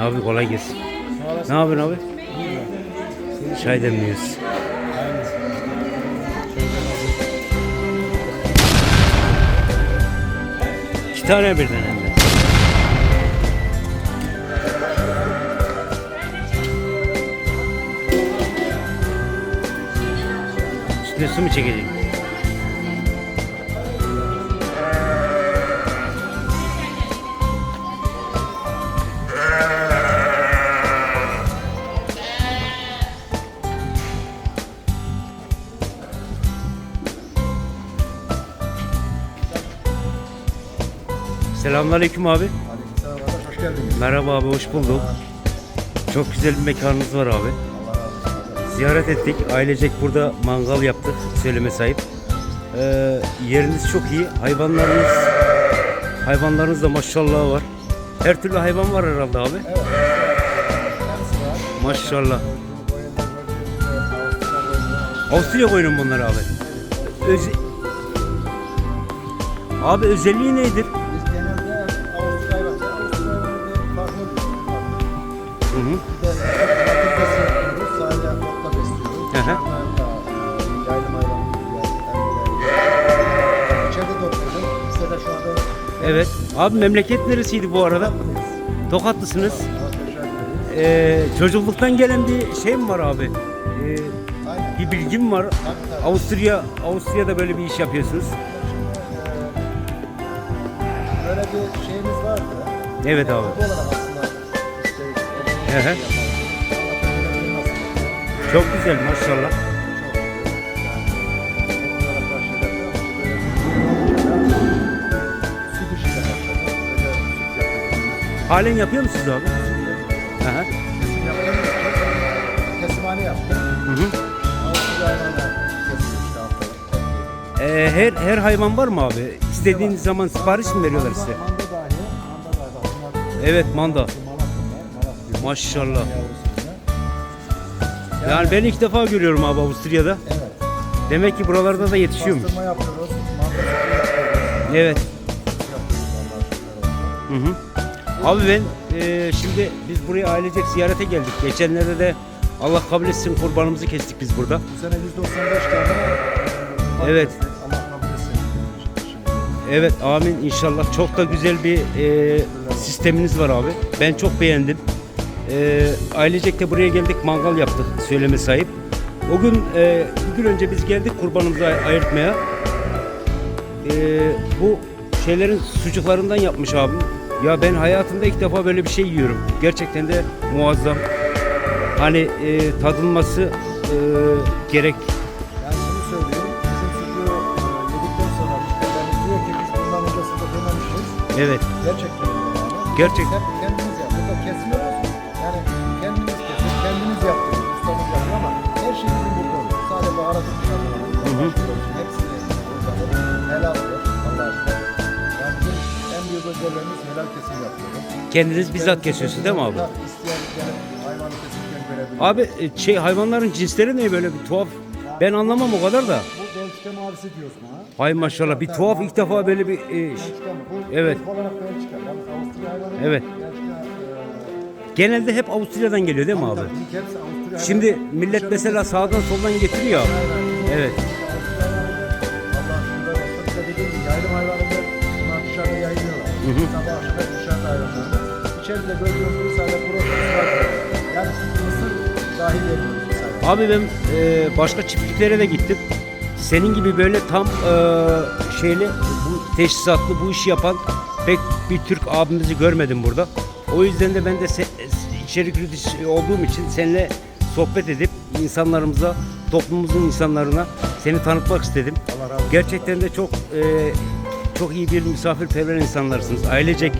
Abi kolay gelsin. Ne yapıyorsun abi? Çay demliyoruz. İki tane birden hem de. Üstüne su mu çekecek? Selamünaleyküm abi. Aleykümselam arkadaş, hoş geldiniz. Merhaba abi, hoş bulduk. Çok güzel bir mekanınız var abi. Ziyaret ettik. Ailecek burada mangal yaptık. Söyleme sahip. Ee, yeriniz çok iyi. Hayvanlarınız hayvanlarınız da maşallah var. Her türlü hayvan var herhalde abi. Evet. Maşallah. Avusturya koyunun bunlar abi. Öze- abi özelliği nedir? Evet. Abi memleket neresiydi bu arada? Tokatlısınız. Ee, çocukluktan gelen bir şey mi var abi? Ee, bir bilgim var. Avusturya Avusturya'da böyle bir iş yapıyorsunuz. Böyle bir şeyimiz vardı. Evet abi. Hı hı. Çok güzel maşallah. Halen yapıyor musunuz abi? Hı. Kesimhane yaptık. Hı hı. Haftalık. Ee, her her hayvan var mı abi? İstediğiniz zaman sipariş mi veriyorlar size? Manda dahi, manda dahi bak bunlar Evet manda. Maşallah. Yavrusu. Yani ben ilk defa görüyorum abi Avusturya'da. Evet. Demek ki buralarda da yetişiyormuş. Pastırma yapıyoruz, manda sütü yapıyoruz. Evet. Yapıyoruz vallahi. Hı hı. Abi ben e, şimdi biz buraya ailecek ziyarete geldik. Geçenlerde de Allah kabul etsin kurbanımızı kestik biz burada. Bu sene 195 tane Evet. Allah kabul etsin. Şimdi. Evet amin inşallah. Çok da güzel bir e, sisteminiz var abi. Ben çok beğendim. E, ailecek de buraya geldik mangal yaptık söyleme sahip. O gün e, bir gün önce biz geldik kurbanımızı ay- ayırtmaya. E, bu şeylerin sucuklarından yapmış abim. Ya ben hayatımda ilk defa böyle bir şey yiyorum. Gerçekten de muazzam. Hani e, tadılması e, gerek. Yani şunu söyleyeyim, bizim sucuğu e, yedikten sonra diyor ki biz bundan öncesinde denemişiz. Evet. Gerçekten öyle yani. Gerçek- özelliğimiz helal kesim yapıyoruz. Kendiniz bizzat kesiyorsun değil mi abi? İsteyen hayvanı. Abi e, şey hayvanların cinsleri ne böyle bir tuhaf? Ben anlamam o kadar da. Bu Belçika mavisi diyoruz buna. Hay maşallah bir tuhaf ilk defa böyle bir e, Belçika mı? Bu Evet. ilk olarak Belçika. Yalnız Avusturya hayvanı Evet. Belçika e, genelde hep Avusturya'dan geliyor değil mi abi? tabii ilk hepsi Avusturya Şimdi millet mesela sağdan soldan getiriyor. Evet. Sabah akşam dışarıda hayvanlarda. İçeride gördüğümüz sadece protez var. Yani mısır dahil ediyoruz. Abi ben e, başka çiftliklere de gittim. Senin gibi böyle tam e, şeyli bu teşhisatlı bu işi yapan pek bir Türk abimizi görmedim burada. O yüzden de ben de se, içerik üreticisi olduğum için seninle sohbet edip insanlarımıza, toplumumuzun insanlarına seni tanıtmak istedim. Gerçekten de çok e, çok iyi bir misafirperver insanlarsınız. Ailecek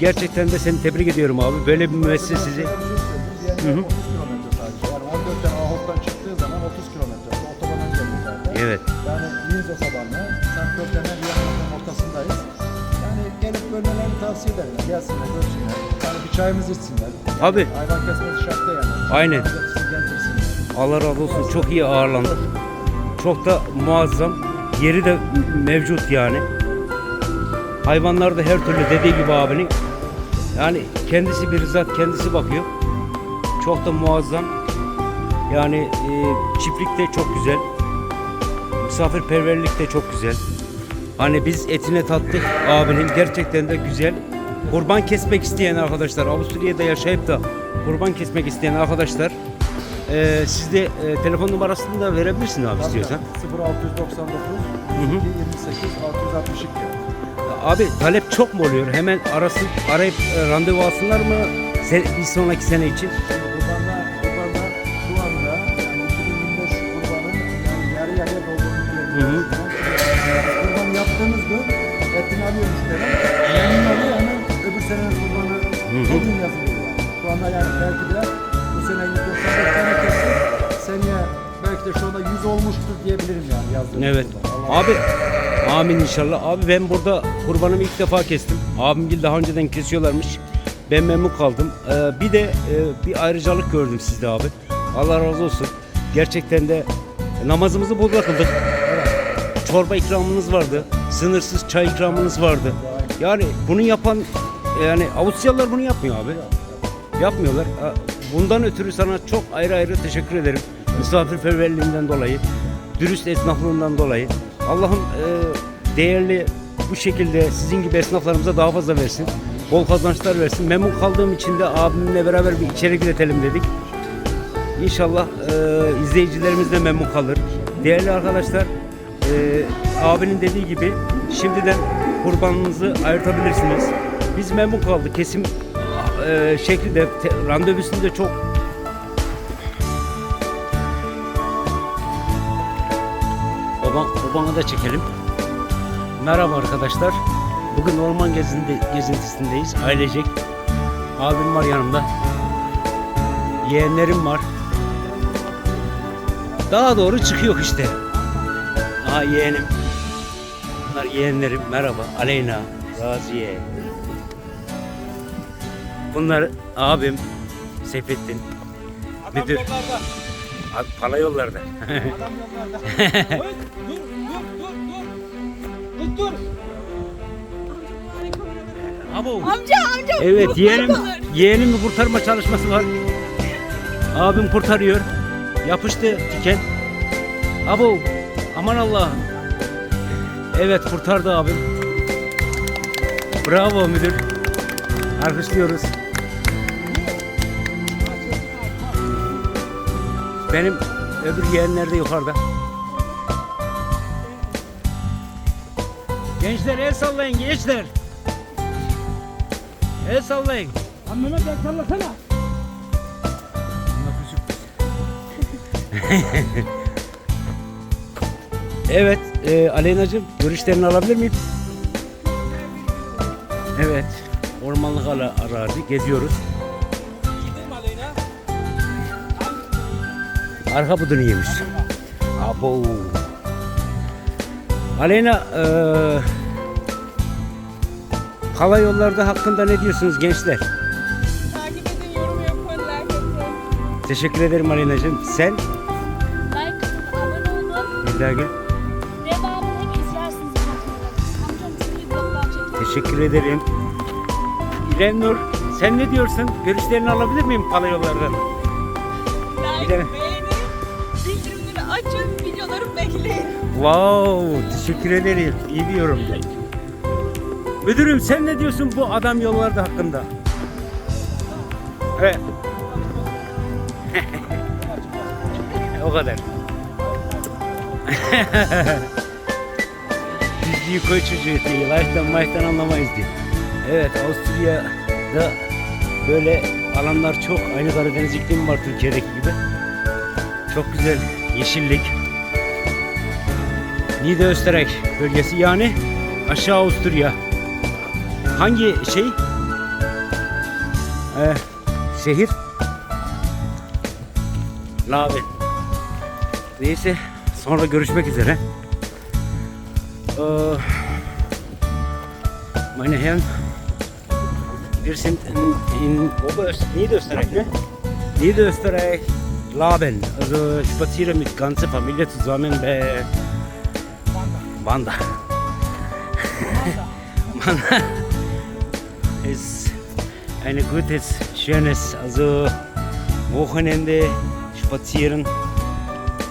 gerçekten de seni tebrik ediyorum abi. Böyle bir müessese sizi. Şöyle bir söyleyeyim. Diğerleri 30 kilometre sadece. Yani 14 tane çıktığı zaman 30 kilometre. Otobandan geldik zaten. Evet. Yani Linz otobanı, Sankt hemen bir yanının ortasındayız. Yani gelip görmelerini tavsiye ederim. Gelsinler, görsünler. Yani bir çayımızı içsinler. Yani Abi. Hayvan kesmesi şart yani. Aynen. Allah razı olsun. Çok iyi ağırlandık. Çok da muazzam. Yeri de mevcut yani. Hayvanlar da her türlü dediği gibi abinin Yani kendisi bir zat kendisi bakıyor. Çok da muazzam. Yani e, çiftlik de çok güzel. Misafirperverlik de çok güzel. Hani biz etine tattık abinin gerçekten de güzel. Kurban kesmek isteyen arkadaşlar, Avusturya'da yaşayıp da kurban kesmek isteyen arkadaşlar e, siz de e, telefon numarasını da verebilirsin abi istiyorsan. 0699 hı. 228 662. Abi talep çok mu oluyor? Hemen arasın, arayıp e, randevu alsınlar mı? Sen, bir sonraki sene için. Kurbanlar, kurbanlar şu anda yani 2025 kurbanın yani yarı yarıya Hı hı. doldurduğunu Kurban yaptığımız gün etini alıyor müşteri. Oluyor ama öbür senenin kurbanı Hı hı. o gün yazılıyor. yani. Şu anda yani belki de sene 195 tane kesti. Seneye belki de şu anda 100 olmuştur diyebilirim yani yazdığım Evet. Abi amin inşallah. Abi ben burada kurbanımı ilk defa kestim. Abimgil daha önceden kesiyorlarmış. Ben memnun kaldım. Ee, bir de e, bir ayrıcalık gördüm sizde abi. Allah razı olsun. Gerçekten de namazımızı burada kıldık. Çorba ikramınız vardı. Sınırsız çay ikramınız vardı. Yani bunu yapan yani Avusturyalılar bunu yapmıyor abi. Yapmıyorlar. Bundan ötürü sana çok ayrı ayrı teşekkür ederim. Misafirperverliğinden dolayı, dürüst esnaflığından dolayı. Allah'ım e, değerli bu şekilde sizin gibi esnaflarımıza daha fazla versin. Bol kazançlar versin. Memnun kaldığım için de abimle beraber bir içerik üretelim dedik. İnşallah e, izleyicilerimiz de memnun kalır. Değerli arkadaşlar, e, abinin dediği gibi şimdiden kurbanınızı ayırtabilirsiniz. Biz memnun kaldık. Kesim e, şekli te, randevusunu da çok Baban, babanı da çekelim. Merhaba arkadaşlar. Bugün orman gezindi, gezintisindeyiz. Ailecek. Abim var yanımda. Yeğenlerim var. Daha doğru çıkıyor işte. Aha yeğenim. Bunlar yeğenlerim. Merhaba. Aleyna, Raziye. Bunlar abim Seyfettin. Müdür. Abi para yollarda. Adam yollarda. Dur, dur, dur, dur, dur. Dur, dur. Abo. Amca amca. Evet yeğenim, olur. yeğenimi kurtarma çalışması var. Abim kurtarıyor. Yapıştı diken. Abo aman Allah'ım. Evet kurtardı abim. Bravo müdür. Alkışlıyoruz. Benim öbür yeğenler de yukarıda. Gençler el sallayın gençler. El sallayın. Anneme gel sallasana. Evet, e, Aleyna'cığım görüşlerini alabilir miyim? Evet, ormanlık ala, arazi geziyoruz. Arka budunu yemiş. Abo. Aleyna, e, hava yollarda hakkında ne diyorsunuz gençler? Takip edin, yorum yapın, like atın. Teşekkür ederim Aleyna'cığım. Sen, Like atın, abone olun. Hülyagül, Devamını hep izlersiniz. Amcam çünkü videolar çekiyor. teşekkür ederim. İrem Nur, sen ne diyorsun? Görüşlerini alabilir miyim hava yollardan? Bir de- Like, açın, bekleyin. Wow, teşekkür ederim. İyi bir yorum. Müdürüm sen ne diyorsun bu adam yollarda hakkında? Evet. o kadar. Büyük koy çocuğu diye, life'dan mayftan anlamayız diye. Evet, Avusturya'da böyle alanlar çok. Aynı Karadeniz iklimi var Türkiye'deki gibi. Çok güzel yeşillik. Niederösterreich bölgesi yani aşağı Avusturya. Hangi şey? Ee, şehir? Laven. Neyse sonra görüşmek üzere. Ee, meine Herren, wir sind in, in Oberöst Niederösterreich, ne? Niederösterreich, Laben. Also spaziere mit ganzer Familie zusammen bei Wanda. Wanda ist eine gutes, schönes, also Wochenende spazieren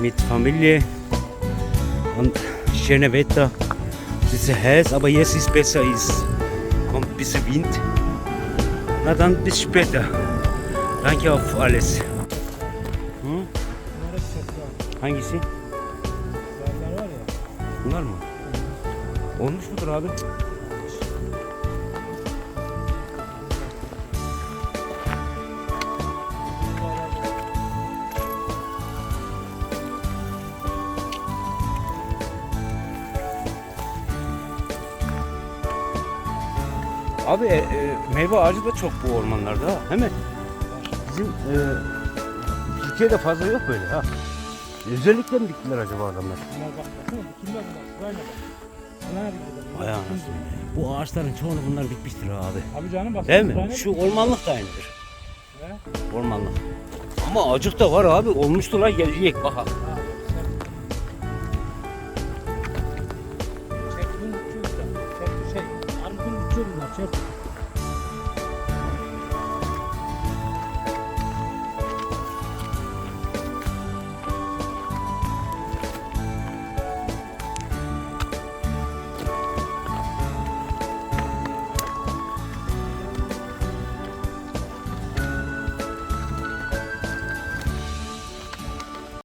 mit Familie und schöne Wetter. Es ist heiß, aber jetzt ist besser, ist kommt ein bisschen Wind. Na dann bis später. Danke auf alles. Çöpler. Hangisi? Olmuş mudur abi? Abi e, e, meyve ağacı da çok bu ormanlarda ha, değil mi? Bizim e, Türkiye'de fazla yok böyle ha. Özellikle mi diktiler acaba adamlar? Bunlar bak baksana. Kimler bunlar? Sırayla bak. Vay anasını. Bu ağaçların çoğunu bunlar dikmiştir abi. Abi canım bak. Değil mi? Şu ormanlık da aynıdır. He? Ormanlık. Ama acık da var abi. Olmuştur ha gelecek bak. ha.